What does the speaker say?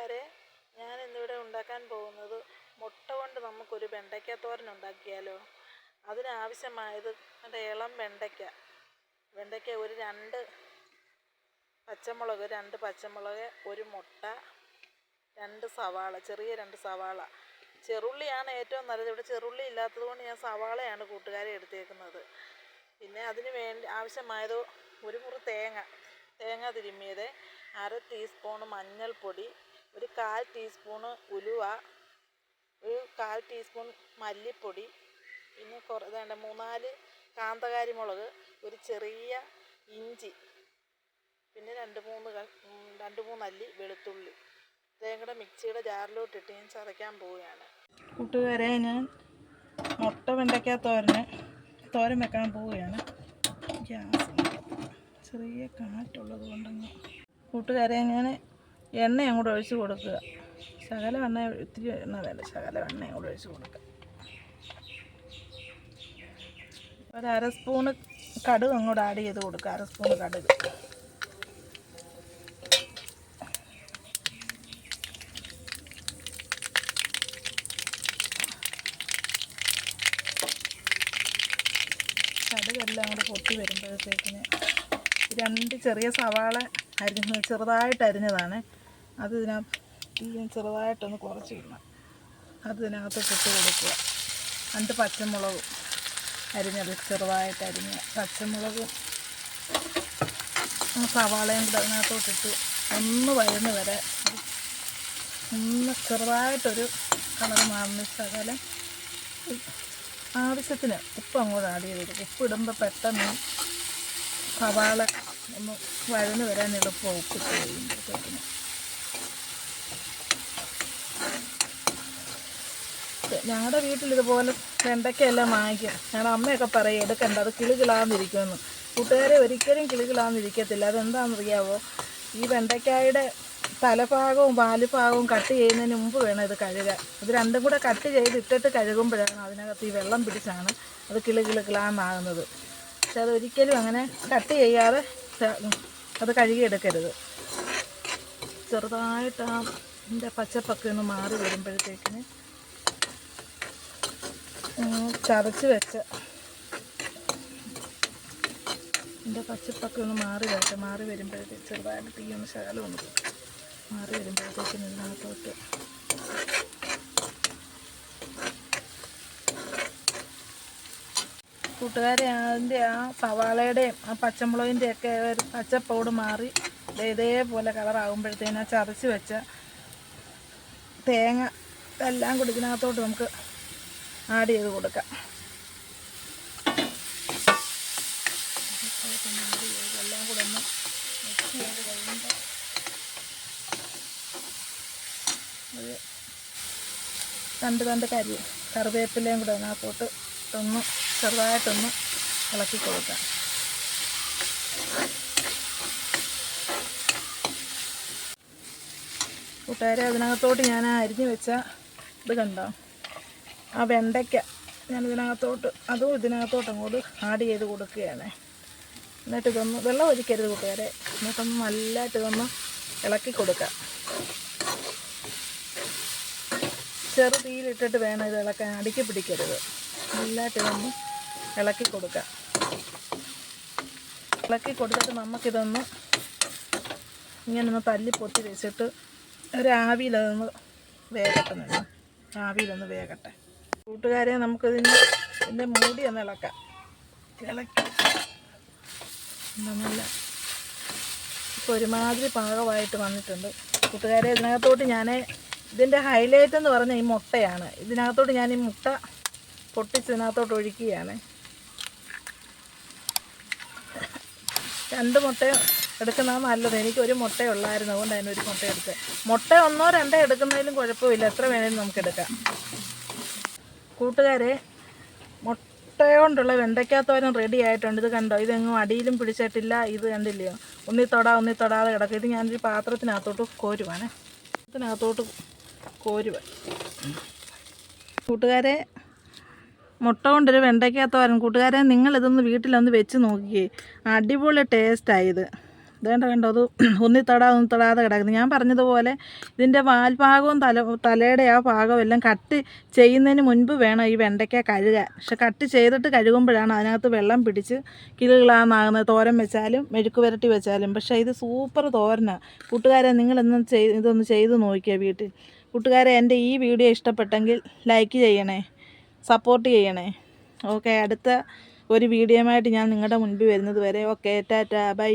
കൂട്ടുകാരെ ഞാൻ ഇന്നിവിടെ ഉണ്ടാക്കാൻ പോകുന്നത് മുട്ട കൊണ്ട് നമുക്കൊരു വെണ്ടയ്ക്ക തോരൻ ഉണ്ടാക്കിയാലോ? അതിനാവശ്യമായത് നല്ല ഇളം വെണ്ടയ്ക്ക. വെണ്ടയ്ക്ക ഒരു രണ്ട് പച്ചമുളക് രണ്ട് പച്ചമുളക് ഒരു മുട്ട രണ്ട് സവാള ചെറിയ രണ്ട് സവാള. ചെറുള്ളിയാണ് ഏറ്റവും നല്ലത്. ഇവിടെ ചെറുള്ളി ഇല്ലാത്തത് കൊണ്ട് ഞാൻ സവാളയാണ് കൂട്ടുകാരെ എടുത്തേക്കുന്നത്. പിന്നെ അതിന് വേണ്ടി ആവശ്യമായത് ഒരു മുറി തേങ്ങ. തേങ്ങ തിരുമ്മിയത് അര ടീസ്പൂൺ മഞ്ഞൾപ്പൊടി ഒരു കാൽ ടീസ്പൂണ് ഉലുവ ഒരു കാൽ ടീസ്പൂൺ മല്ലിപ്പൊടി പിന്നെ കുറേ വേണ്ട മൂന്നാൽ കാന്തകാരി മുളക് ഒരു ചെറിയ ഇഞ്ചി പിന്നെ രണ്ട് മൂന്ന് രണ്ട് മൂന്നല്ലി വെളുത്തുള്ളി. ഇത്രയും കൂടെ മിക്സിയുടെ ജാറിലോട്ടിട്ട് ഞാൻ ചതയ്ക്കാൻ പോവുകയാണ്. കൂട്ടുകാരെ ഞാൻ മുട്ട വെണ്ടയ്ക്ക തോരന് തോരൻ വെക്കാൻ പോവുകയാണ്. ഗ്യാസ് ചെറിയ കാറ്റുള്ളത് കൊണ്ടങ്ങ്. കൂട്ടുകാരെ ഞാൻ എണ്ണ അങ്ങോട്ട് ഒഴിച്ച് കൊടുക്കുക. ശകല എണ്ണ ഇത്തിരി എണ്ണ വേണ്ട. ശകല എണ്ണ അങ്ങോട്ട് ഒഴിച്ച് കൊടുക്കുക. ഒരു അര സ്പൂണ് കടുക് അങ്ങോട്ട് ആഡ് ചെയ്ത് കൊടുക്കുക. അര സ്പൂണ് കടുക്. കടുകെല്ലാം കൂടെ പൊട്ടി വരുമ്പോഴത്തേക്കിന് രണ്ട് ചെറിയ സവാള അരിഞ്ഞ് ചെറുതായിട്ട് അരിഞ്ഞതാണ്. അത് ഇതിനകത്ത് ഈ ചെറുതായിട്ടൊന്ന് കുറച്ച് ഇടണം അത് ഇതിനകത്ത് ഇട്ട് കൊടുക്കുക. എന്നിട്ട് പച്ചമുളകും അരിഞ്ഞത് ചെറുതായിട്ട് അരിഞ്ഞ പച്ചമുളകും സവാളയും കൂടെ അതിനകത്തോട്ടിട്ട് ഒന്ന് വരുന്ന വരെ ഒന്ന് ചെറുതായിട്ടൊരു കളർ മാറുന്ന ശകലം ആവശ്യത്തിന് ഉപ്പ് അങ്ങോട്ട് ആഡ് ചെയ്ത് കൊടുക്കും ഉപ്പ് ഇടുമ്പോൾ പെട്ടെന്ന് സവാള ഒന്ന് വഴന്ന് വരാൻ എളുപ്പം ഉപ്പിട്ട് കഴിയുമ്പോഴത്തേക്കിന് ഞങ്ങളുടെ വീട്ടിൽ ഇതുപോലെ വെണ്ടയ്ക്കയെല്ലാം വാങ്ങിക്കും. ഞങ്ങളുടെ അമ്മയൊക്കെ പറയും എടുക്കണ്ട അത് കിളുകിളാന്നിരിക്കുമെന്ന്. കൂട്ടുകാരെ ഒരിക്കലും കിളുകിളാന്നിരിക്കത്തില്ല. അതെന്താണെന്നറിയാവോ? ഈ വെണ്ടയ്ക്കായുടെ തലഭാഗവും പാലുഭാഗവും കട്ട് ചെയ്യുന്നതിന് മുമ്പ് വേണം ഇത് കഴുകാൻ. ഇത് രണ്ടും കൂടെ കട്ട് ചെയ്ത് ഇട്ടിട്ട് കഴുകുമ്പോഴാണ് അതിനകത്ത് ഈ വെള്ളം പിടിച്ചാണ് അത് കിളു കിളു കിളാന്നാകുന്നത് പക്ഷെ അതൊരിക്കലും അങ്ങനെ കട്ട് ചെയ്യാതെ അത് കഴുകിയെടുക്കരുത്. ചെറുതായിട്ട് ആ ഇതിന്റെ പച്ചപ്പൊക്കെ ഒന്ന് മാറി വരുമ്പോഴത്തേക്കിന് ചതച്ച് വെച്ച. എന്റെ പച്ചപ്പൊക്കെ ഒന്ന് മാറി വരട്ടെ. മാറി വരുമ്പോഴത്തേക്ക് ചെറുതായിട്ട് തീ ഒന്ന് ശകലം ഒന്ന് മാറി വരുമ്പോഴത്തേക്ക് നിന്നാത്തോട്ട് കൂട്ടുകാരെ അതിന്റെ ആ സവാളയുടെയും ആ പച്ചമുളകിന്റെ ഒക്കെ ഒരു പച്ചപ്പോട് മാറി ഇതേപോലെ കളറാകുമ്പോഴത്തേനാ ചതച്ച് വെച്ച തേങ്ങ എല്ലാം കുടിക്കുന്നതിനകത്തോട്ട് നമുക്ക് ആഡ് ചെയ്ത് കൊടുക്കാം. എല്ലാം കൂടെ ഒന്ന് മിക്സ് ചെയ്ത് കഴിയുമ്പോൾ രണ്ട് രണ്ട് കരി കറിവേപ്പിലയും കൂടെ അതിനകത്തോട്ട് ഒന്ന് ചെറുതായിട്ടൊന്ന് ഇളക്കി കൊടുക്കാം. കൂട്ടുകാരെ അതിനകത്തോട്ട് ഞാൻ അരിഞ്ഞ് വെച്ച ഇത് കണ്ടോ? ആ വെണ്ടയ്ക്ക ഞാൻ ഇതിനകത്തോട്ട് അതും ഇതിനകത്തോട്ട് അങ്ങോട്ട് ആഡ് ചെയ്ത് കൊടുക്കുകയാണ്. എന്നിട്ട് ഇതൊന്ന് വെള്ളം ഒഴിക്കരുത് കൂട്ടുകാരെ. എന്നിട്ടൊന്ന് നല്ലതായിട്ട് ഇതൊന്ന് ഇളക്കി കൊടുക്കാം ചെറു തീയിലിട്ടിട്ട് വേണം ഇത് ഇളക്കാൻ. അടുക്കി പിടിക്കരുത്. നല്ലതായിട്ട് ഇതൊന്ന് ഇളക്കി കൊടുക്കാം ഇളക്കി കൊടുത്തിട്ട് നമുക്കിതൊന്ന് ഇങ്ങനെ ഒന്ന് തല്ലി പൊത്തി വെച്ചിട്ട് ഒരാവിയിലതൊന്ന് വേകട്ടെ. നിന്ന് ആവിയിലൊന്ന് വേകട്ടെ. കൂട്ടുകാരെ നമുക്കിതിന് ഇതിന്റെ മൂടി ഒന്ന് ഇളക്കാം. ഇളക്കി. നല്ല ഇപ്പോൾ ഒരുമാതിരി പാകമായിട്ട് വന്നിട്ടുണ്ട്. കൂട്ടുകാരെ ഇതിനകത്തോട്ട് ഞാൻ ഇതിന്റെ ഹൈലൈറ്റ് എന്ന് പറഞ്ഞാൽ ഈ മുട്ടയാണ്. ഇതിനകത്തോട്ട് ഞാൻ ഈ മുട്ട പൊട്ടിച്ച് ഇതിനകത്തോട്ട് ഒഴിക്കുകയാണ്. രണ്ട് മുട്ട എടുക്കുന്നത് നല്ലത്. എനിക്ക് ഒരു മുട്ട ഉള്ളായിരുന്നു. അതുകൊണ്ട് അതിനൊരു മുട്ട എടുത്ത്. മുട്ട ഒന്നോ രണ്ടോ എടുക്കുന്നതിലും കുഴപ്പമില്ല. എത്ര വേണേലും നമുക്ക് എടുക്കാം. കൂട്ടുകാരെ മുട്ട കൊണ്ടുള്ള വെണ്ടയ്ക്കാത്തോരൻ റെഡി ആയിട്ടുണ്ട്. ഇത് കണ്ടോ? ഇതെങ്ങും അടിയിലും പിടിച്ചിട്ടില്ല. ഇത് കണ്ടില്ലയോ ഒന്നി തൊടാ ഒന്നി തൊടാതെ കിടക്കും. ഇത് ഞാനൊരു പാത്രത്തിനകത്തോട്ട് കോരുവാണ്. പാത്രത്തിനകത്തോട്ട് കോരുവ. കൂട്ടുകാരെ മുട്ട കൊണ്ടൊരു വെണ്ടയ്ക്കാത്തോരൻ കൂട്ടുകാരെ നിങ്ങളിതൊന്ന് വീട്ടിലൊന്ന് വെച്ച് നോക്കിയേ. അടിപൊളി ടേസ്റ്റായത് ഇതേണ്ട കണ്ടോ? അത് ഒന്നി ഒന്നിത്തടാതെ ഒന്നി തൊടാതെ കിടക്കുന്നു. ഞാൻ പറഞ്ഞതുപോലെ ഇതിന്റെ വാൽഭാഗവും തല തലയുടെ ആ ഭാഗവും എല്ലാം കട്ട് ചെയ്യുന്നതിന് മുൻപ് വേണം ഈ വെണ്ടയ്ക്ക കഴുകാൻ. പക്ഷെ കട്ട് ചെയ്തിട്ട് കഴുകുമ്പോഴാണ് അതിനകത്ത് വെള്ളം പിടിച്ച് കിളുകിളാന്നാകുന്നത്. തോരൻ വെച്ചാലും മെഴുക്ക് വരട്ടി വെച്ചാലും. പക്ഷേ ഇത് സൂപ്പർ തോരനാണ് കൂട്ടുകാരെ നിങ്ങളൊന്നും ചെയ്ത് ഇതൊന്ന് ചെയ്ത് നോക്കിയാൽ വീട്ടിൽ? കൂട്ടുകാരെ എന്റെ ഈ വീഡിയോ ഇഷ്ടപ്പെട്ടെങ്കിൽ ലൈക്ക് ചെയ്യണേ സപ്പോർട്ട് ചെയ്യണേ. ഓക്കെ അടുത്ത ഒരു വീഡിയോയുമായിട്ട് ഞാൻ നിങ്ങളുടെ മുൻപിൽ വരുന്നത് വരെ. Okay tata bye.